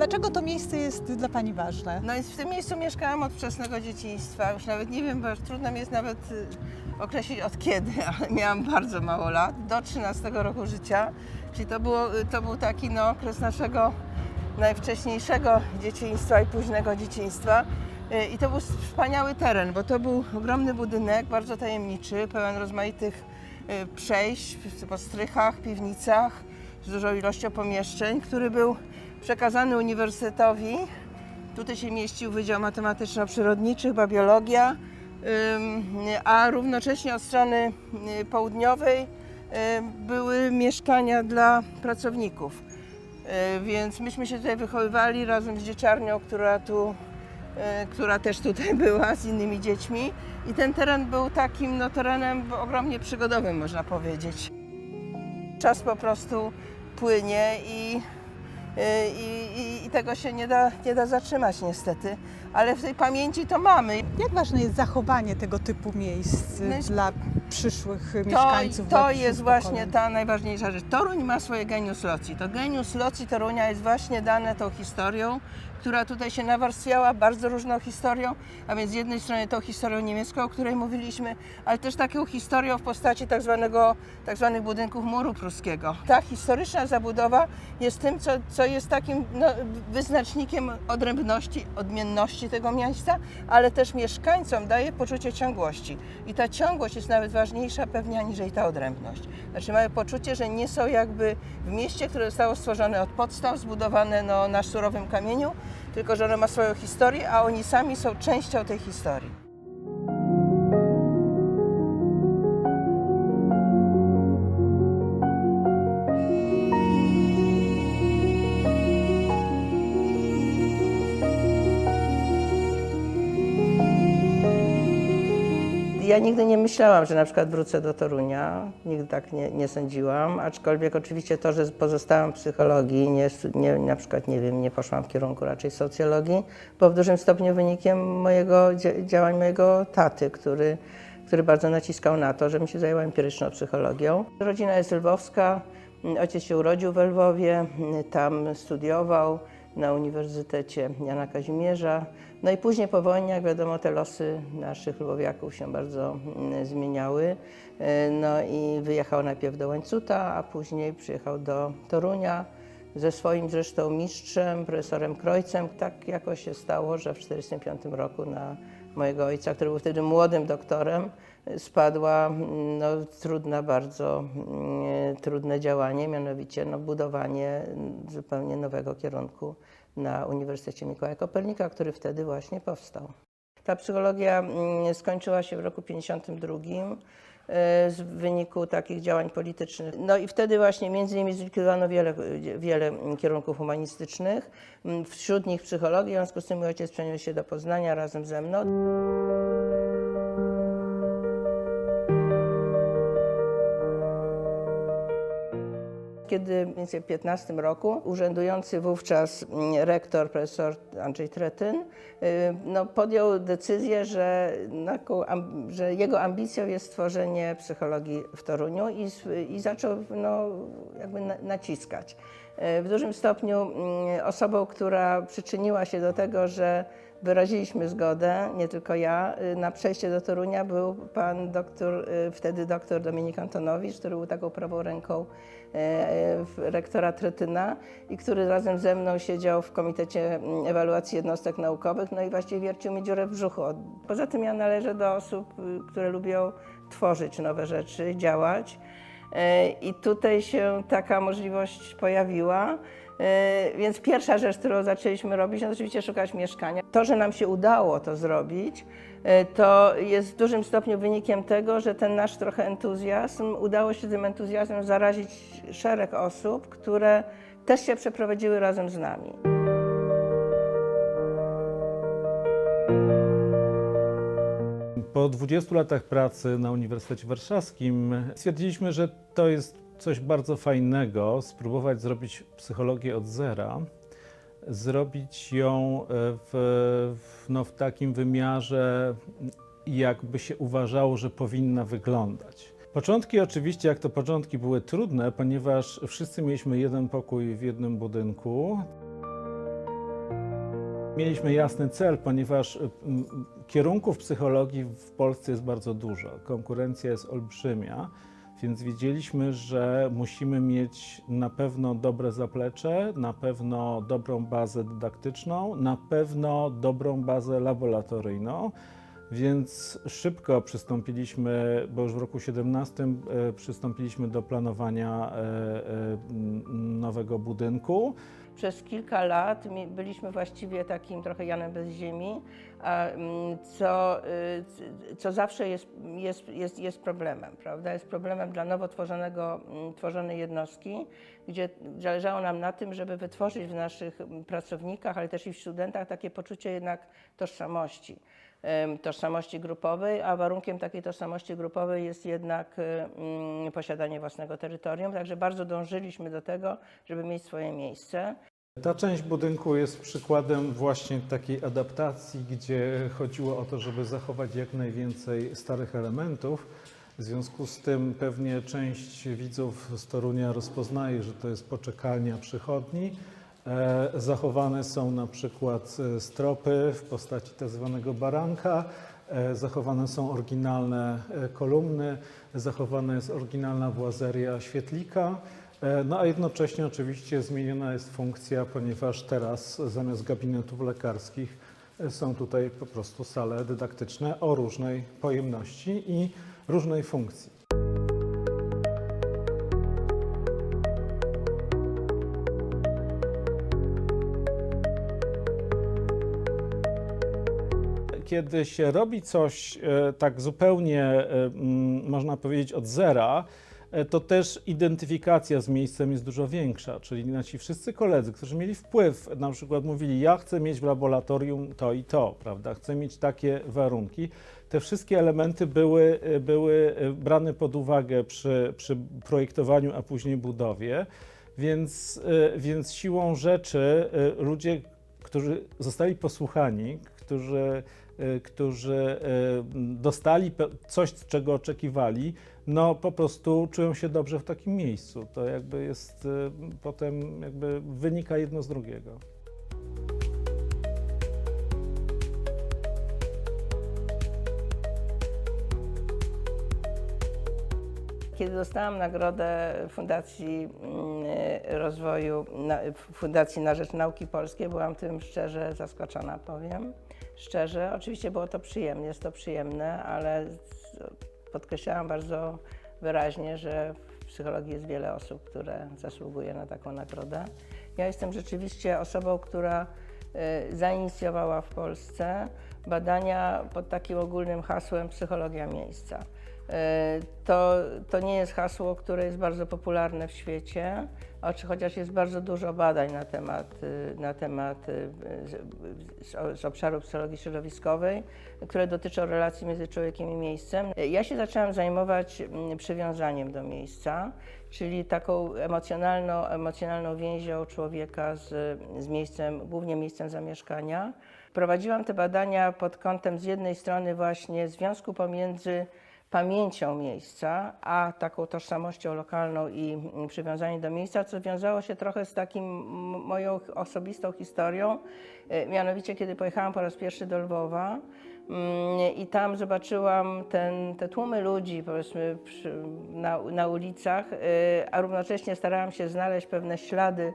Dlaczego to miejsce jest dla Pani ważne? No i w tym miejscu mieszkałam od wczesnego dzieciństwa. Już nawet nie wiem, bo trudno mi jest nawet y, określić od kiedy, ale miałam bardzo mało lat, do 13 roku życia. Czyli to, było, y, to był taki no, okres naszego najwcześniejszego dzieciństwa i późnego dzieciństwa. Y, I to był wspaniały teren, bo to był ogromny budynek, bardzo tajemniczy, pełen rozmaitych przejść po strychach, piwnicach, z dużą ilością pomieszczeń, który był przekazany uniwersytetowi. Tutaj się mieścił Wydział Matematyczno-Przyrodniczy, chyba biologia, a równocześnie od strony y, południowej ym, były mieszkania dla pracowników. Y, Więc myśmy się tutaj wychowywali razem z dzieciarnią, która tu, y, która też tutaj była z innymi dziećmi. I ten teren był takim no, terenem ogromnie przygodowym, można powiedzieć. Czas po prostu płynie i, y, i, i, i tego się nie da, nie da zatrzymać niestety. Ale w tej pamięci to mamy. Jak ważne jest zachowanie tego typu miejsc No dla przyszłych To, mieszkańców? to jest właśnie pokoleń? ta najważniejsza rzecz. Toruń ma swoje genius loci. To genius loci Torunia jest właśnie dane tą historią, która tutaj się nawarstwiała, bardzo różną historią, a więc z jednej strony tą historią niemiecką, o której mówiliśmy, ale też taką historią w postaci tak, zwanego, tak zwanych budynków muru pruskiego. Ta historyczna zabudowa jest tym, co, co jest takim no, wyznacznikiem odrębności, odmienności tego miejsca, ale też mieszkańcom daje poczucie ciągłości. I ta ciągłość jest nawet ważniejsza pewnie aniżeli ta odrębność. Znaczy mają poczucie, że nie są jakby w mieście, które zostało stworzone od podstaw, zbudowane no, na surowym kamieniu, tylko że ono ma swoją historię, a oni sami są częścią tej historii. Ja nigdy nie myślałam, że na przykład wrócę do Torunia. Nigdy tak nie, nie sądziłam. Aczkolwiek oczywiście to, że pozostałam w psychologii, nie, nie, na przykład nie wiem, nie poszłam w kierunku raczej socjologii, było w dużym stopniu wynikiem mojego dzia- działań mojego taty, który, który bardzo naciskał na to, żebym się zajęła empiryczną psychologią. Rodzina jest lwowska. Ojciec się urodził we Lwowie, tam studiował na Uniwersytecie Jana Kazimierza. No i później po wojnie, jak wiadomo, te losy naszych lwowiaków się bardzo mm, zmieniały. E, No i wyjechał najpierw do Łańcuta, a później przyjechał do Torunia ze swoim zresztą mistrzem, profesorem Krojcem. Tak jakoś się stało, że w 1945 roku na mojego ojca, który był wtedy młodym doktorem, spadła mm, no, trudna, bardzo mm, trudne działanie, mianowicie no, budowanie zupełnie nowego kierunku na Uniwersytecie Mikołaja Kopernika, który wtedy właśnie powstał. Ta psychologia mm, skończyła się w roku 1952 z wyniku takich działań politycznych. No i wtedy właśnie między innymi zlikwidowano wiele, wiele kierunków humanistycznych, mm, wśród nich psychologię, w związku z tym mój ojciec przeniósł się do Poznania razem ze mną. Kiedy w 1915 roku urzędujący wówczas mm, rektor, profesor Andrzej Tretyn, y, no, podjął decyzję, że, am- że jego ambicją jest stworzenie psychologii w Toruniu i, i zaczął no, jakby na, naciskać. Y, W dużym stopniu mm, osobą, która przyczyniła się do tego, że wyraziliśmy zgodę, nie tylko ja, y, na przejście do Torunia był pan doktor, y, wtedy doktor Dominik Antonowicz, który był taką prawą ręką e, w- rektora Tretyna i który razem ze mną siedział w Komitecie mm, Ewaluacji Jednostek Naukowych, no i właściwie wiercił mi dziurę w brzuchu. Poza tym ja należę do osób, y, które lubią tworzyć nowe rzeczy, działać. E, I tutaj się taka możliwość pojawiła. E, Więc pierwsza rzecz, którą zaczęliśmy robić, no to oczywiście szukać mieszkania. To, że nam się udało to zrobić, e, to jest w dużym stopniu wynikiem tego, że ten nasz trochę entuzjazm, udało się tym entuzjazmem zarazić szereg osób, które też się przeprowadziły razem z nami. Po 20 latach pracy na Uniwersytecie Warszawskim stwierdziliśmy, że to jest coś bardzo fajnego, spróbować zrobić psychologię od zera, zrobić ją e, w, w, no, w takim wymiarze, jakby się uważało, że powinna wyglądać. Początki oczywiście, jak to początki, były trudne, ponieważ wszyscy mieliśmy jeden pokój w jednym budynku. Mieliśmy jasny cel, ponieważ kierunków psychologii w Polsce jest bardzo dużo. Konkurencja jest olbrzymia, więc wiedzieliśmy, że musimy mieć na pewno dobre zaplecze, na pewno dobrą bazę dydaktyczną, na pewno dobrą bazę laboratoryjną. Więc szybko przystąpiliśmy, bo już w roku 17 e, przystąpiliśmy do planowania e, e, nowego budynku. Przez kilka lat byliśmy właściwie takim trochę Janem bez ziemi, co, y, co zawsze jest, jest, jest, jest problemem, prawda? Jest problemem dla nowo tworzonego, mm, tworzonej jednostki, gdzie zależało nam na tym, żeby wytworzyć w naszych mm, pracownikach, ale też i w studentach takie poczucie jednak tożsamości. Tożsamości grupowej, a warunkiem takiej tożsamości grupowej jest jednak y, mm, posiadanie własnego terytorium. Także bardzo dążyliśmy do tego, żeby mieć swoje miejsce. Ta część budynku jest przykładem właśnie takiej adaptacji, gdzie chodziło o to, żeby zachować jak najwięcej starych elementów. W związku z tym pewnie część widzów z Torunia rozpoznaje, że to jest poczekalnia przychodni. E, Zachowane są na przykład e, stropy w postaci tak zwanego baranka, e, zachowane są oryginalne kolumny, zachowana jest oryginalna błazeria świetlika. E, No a jednocześnie oczywiście zmieniona jest funkcja, ponieważ teraz zamiast gabinetów lekarskich e, są tutaj po prostu sale dydaktyczne o różnej pojemności i różnej funkcji. Kiedy się robi coś e, tak zupełnie, można powiedzieć, od zera, to też identyfikacja z miejscem jest dużo większa. Czyli nasi wszyscy koledzy, którzy mieli wpływ, na przykład mówili, ja chcę mieć w laboratorium to i to, prawda, chcę mieć takie warunki. Te wszystkie elementy były, e, były e, brane pod uwagę przy, przy projektowaniu, a później budowie. Więc, e, więc siłą rzeczy e, ludzie, którzy zostali posłuchani, którzy, e, którzy e, dostali coś, czego oczekiwali, no po prostu czują się dobrze w takim miejscu. To jakby jest e, potem jakby wynika jedno z drugiego. Kiedy dostałam nagrodę Fundacji mm, Rozwoju, Fundacji na Rzecz Nauki Polskiej, byłam tym szczerze zaskoczona, powiem. Szczerze, oczywiście było to przyjemne, jest to przyjemne, ale podkreślałam bardzo wyraźnie, że w psychologii jest wiele osób, które zasługuje na taką nagrodę. Ja jestem rzeczywiście osobą, która y, zainicjowała w Polsce badania pod takim ogólnym hasłem psychologia miejsca. E, To, to nie jest hasło, które jest bardzo popularne w świecie, chociaż jest bardzo dużo badań na temat, y, na temat y, z, z, obszaru psychologii środowiskowej, które dotyczą relacji między człowiekiem i miejscem. Ja się zaczęłam zajmować mm, przywiązaniem do miejsca, czyli taką emocjonalną, emocjonalną więzią człowieka z, z miejscem, głównie miejscem zamieszkania. Prowadziłam te badania pod kątem z jednej strony właśnie związku pomiędzy pamięcią miejsca, a taką tożsamością lokalną i mm, przywiązaniem do miejsca, co wiązało się trochę z takim moją osobistą historią. E, Mianowicie, kiedy pojechałam po raz pierwszy do Lwowa i tam zobaczyłam ten, te tłumy ludzi, powiedzmy, przy, na, na ulicach, e, a równocześnie starałam się znaleźć pewne ślady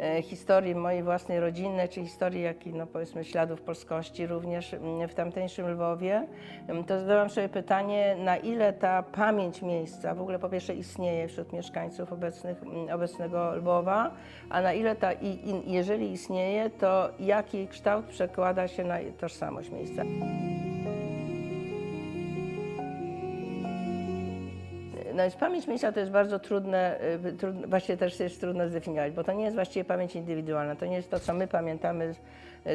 e, historii mojej własnej rodziny, czy historii, jak i no, powiedzmy śladów polskości również mm, w tamtejszym Lwowie, em, to zadałam sobie pytanie, na ile ta pamięć miejsca w ogóle po pierwsze istnieje wśród mieszkańców obecnych, mm, obecnego Lwowa, a na ile ta, i, i, jeżeli istnieje, to jaki kształt przekłada się na tożsamość miejsca. Więc pamięć miejsca to jest bardzo trudne, y, trudne, właśnie też jest trudno zdefiniować, bo to nie jest właściwie pamięć indywidualna, to nie jest to, co my pamiętamy z,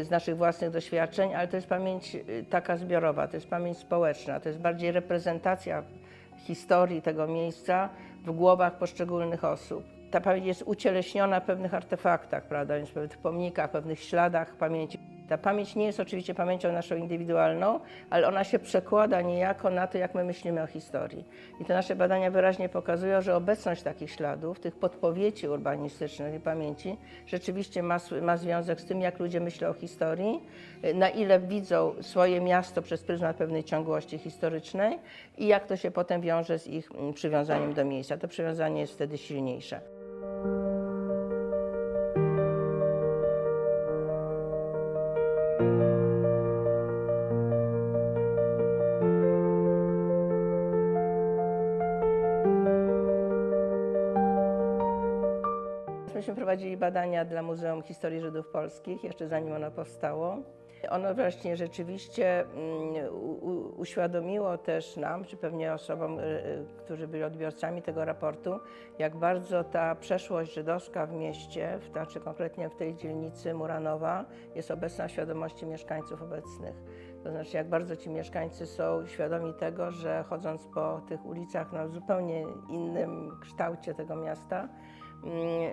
z naszych własnych doświadczeń, ale to jest pamięć y, taka zbiorowa, to jest pamięć społeczna, to jest bardziej reprezentacja historii tego miejsca w głowach poszczególnych osób. Ta pamięć jest ucieleśniona w pewnych artefaktach, prawda, więc w pewnych pomnikach, pewnych śladach pamięci. Ta pamięć nie jest oczywiście pamięcią naszą indywidualną, ale ona się przekłada niejako na to, jak my myślimy o historii. I te nasze badania wyraźnie pokazują, że obecność takich śladów, tych podpowiedzi urbanistycznych i pamięci, rzeczywiście ma, ma związek z tym, jak ludzie myślą o historii, na ile widzą swoje miasto przez pryzmat pewnej ciągłości historycznej i jak to się potem wiąże z ich przywiązaniem do miejsca. To przywiązanie jest wtedy silniejsze. Badania dla Muzeum Historii Żydów Polskich, jeszcze zanim ono powstało. Ono właśnie rzeczywiście mm, uświadomiło też nam, czy pewnie osobom, y, y, którzy byli odbiorcami tego raportu, jak bardzo ta przeszłość żydowska w mieście, w, znaczy konkretnie w tej dzielnicy Muranowa, jest obecna w świadomości mieszkańców obecnych. To znaczy, jak bardzo ci mieszkańcy są świadomi tego, że chodząc po tych ulicach na zupełnie innym kształcie tego miasta,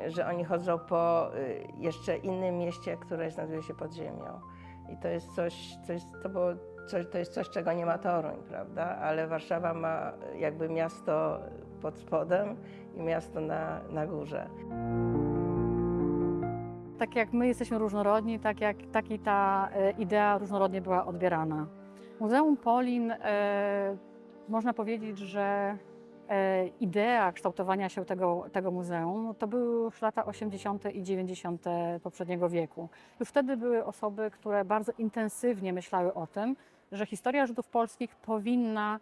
że oni chodzą po y, jeszcze innym mieście, które znajduje się pod ziemią. I to jest coś, coś, to, było coś, to jest coś, czego nie ma Toruń, prawda? Ale Warszawa ma jakby miasto pod spodem i miasto na, na górze. Tak jak my jesteśmy różnorodni, tak, jak, tak i ta e, idea różnorodnie była odbierana. Muzeum Polin, e, można powiedzieć, że idea kształtowania się tego, tego muzeum to były już lata 80. i 90. poprzedniego wieku. Już wtedy były osoby, które bardzo intensywnie myślały o tym, że historia Żydów polskich powinna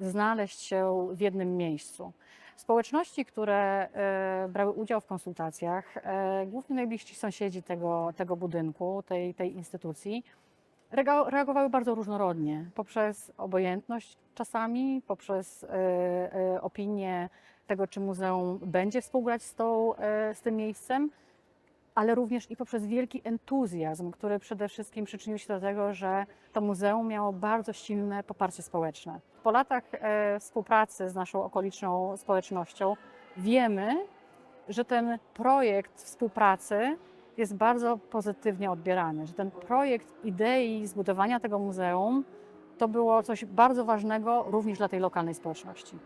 znaleźć się w jednym miejscu. Społeczności, które e, brały udział w konsultacjach, e, głównie najbliżsi sąsiedzi tego, tego budynku, tej, tej instytucji, reagowały bardzo różnorodnie, poprzez obojętność czasami, poprzez e, e, opinię tego, czy muzeum będzie współgrać z, tą, e, z tym miejscem, ale również i poprzez wielki entuzjazm, który przede wszystkim przyczynił się do tego, że to muzeum miało bardzo silne poparcie społeczne. Po latach współpracy z naszą okoliczną społecznością wiemy, że ten projekt współpracy jest bardzo pozytywnie odbierany, że ten projekt idei zbudowania tego muzeum to było coś bardzo ważnego również dla tej lokalnej społeczności.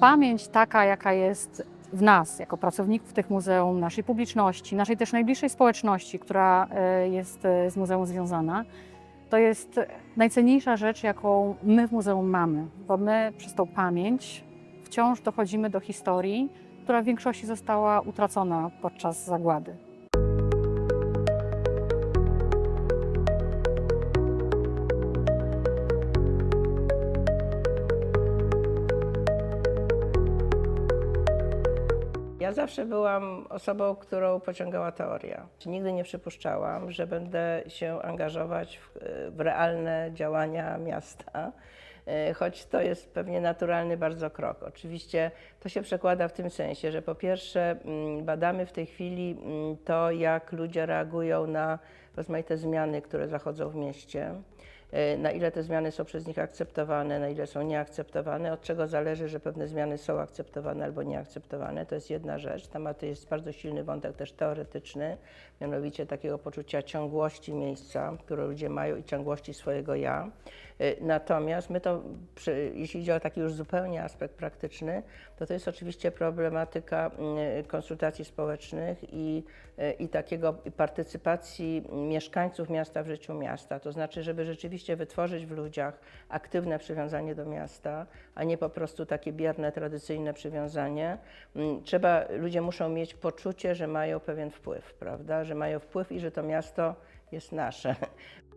Pamięć taka, jaka jest w nas, jako pracowników tych muzeum, naszej publiczności, naszej też najbliższej społeczności, która e, jest e, z muzeum związana, to jest najcenniejsza rzecz, jaką my w muzeum mamy, bo my przez tą pamięć wciąż dochodzimy do historii, która w większości została utracona podczas zagłady. Zawsze byłam osobą, którą pociągała teoria. Nigdy nie przypuszczałam, że będę się angażować w, w realne działania miasta, e, choć to jest pewnie naturalny bardzo krok. Oczywiście to się przekłada w tym sensie, że po pierwsze mm, badamy w tej chwili mm, to, jak ludzie reagują na rozmaite zmiany, które zachodzą w mieście. E, na ile te zmiany są przez nich akceptowane, na ile są nieakceptowane, od czego zależy, że pewne zmiany są akceptowane albo nieakceptowane. To jest jedna rzecz. Tam jest bardzo silny wątek też teoretyczny, mianowicie takiego poczucia ciągłości miejsca, które ludzie mają i ciągłości swojego ja. E, Natomiast my to, jeśli idzie o taki już zupełnie aspekt praktyczny, to to jest oczywiście problematyka mm, konsultacji społecznych i, e, i takiego partycypacji mieszkańców miasta w życiu miasta. To znaczy, żeby rzeczywiście wytworzyć w ludziach aktywne przywiązanie do miasta, a nie po prostu takie bierne, tradycyjne przywiązanie. Mm, Trzeba, ludzie muszą mieć poczucie, że mają pewien wpływ, prawda? Że mają wpływ i że to miasto jest nasze.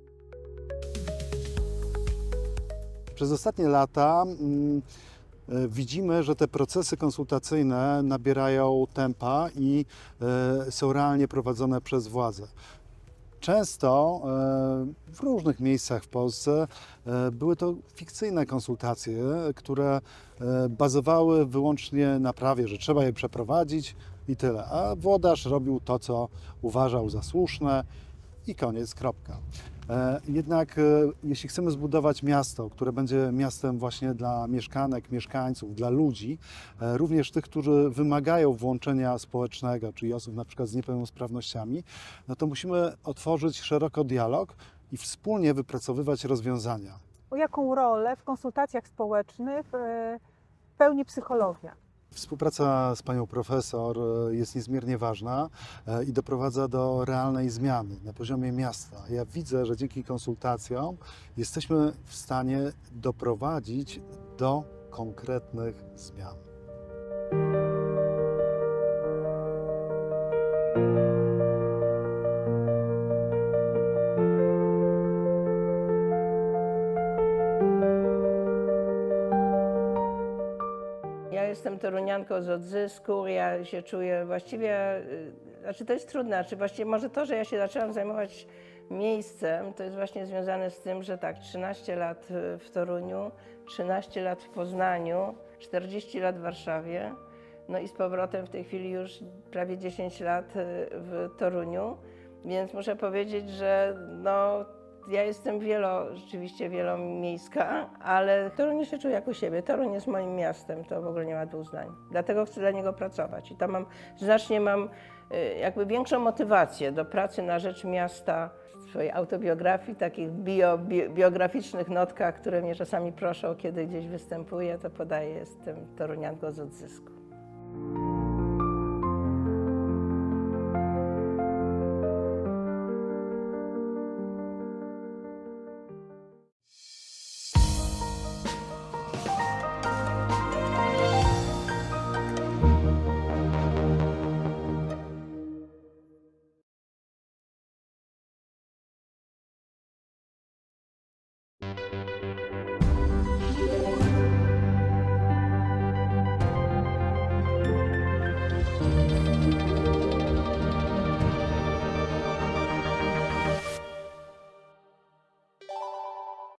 Przez ostatnie lata mm, e, widzimy, że te procesy konsultacyjne nabierają tempa i e, są realnie prowadzone przez władze. Często e, w różnych miejscach w Polsce były to fikcyjne konsultacje, które bazowały wyłącznie na prawie, że trzeba je przeprowadzić i tyle. A włodarz robił to, co uważał za słuszne i koniec, kropka. E, Jednak e, jeśli chcemy zbudować miasto, które będzie miastem właśnie dla mieszkanek, mieszkańców, dla ludzi, e, również tych, którzy wymagają włączenia społecznego, czyli osób na przykład z niepełnosprawnościami, no to musimy otworzyć szeroko dialog i wspólnie wypracowywać rozwiązania. O jaką rolę w konsultacjach społecznych pełni psychologia? Współpraca z panią profesor e, jest niezmiernie ważna e, i doprowadza do realnej zmiany na poziomie miasta. Ja widzę, że dzięki konsultacjom jesteśmy w stanie doprowadzić do konkretnych zmian. Torunianką z odzysku, ja się czuję właściwie, y, znaczy to jest trudne, znaczy właściwie może to, że ja się zaczęłam zajmować miejscem, to jest właśnie związane z tym, że tak, 13 lat y, w Toruniu, 13 lat w Poznaniu, 40 lat w Warszawie, no i z powrotem w tej chwili już prawie 10 lat y, w Toruniu, więc muszę powiedzieć, że no ja jestem wielo, rzeczywiście wielomiejska, ale w Toruniu się czuję jak u siebie. Toruń jest moim miastem, to w ogóle nie ma dwóch zdań. Dlatego chcę dla niego pracować i tam mam, znacznie mam y, jakby większą motywację do pracy na rzecz miasta w swojej autobiografii, takich bio, bi, biograficznych notkach, które mnie czasami proszą, kiedy gdzieś występuję, to podaję, jestem torunianką z odzysku.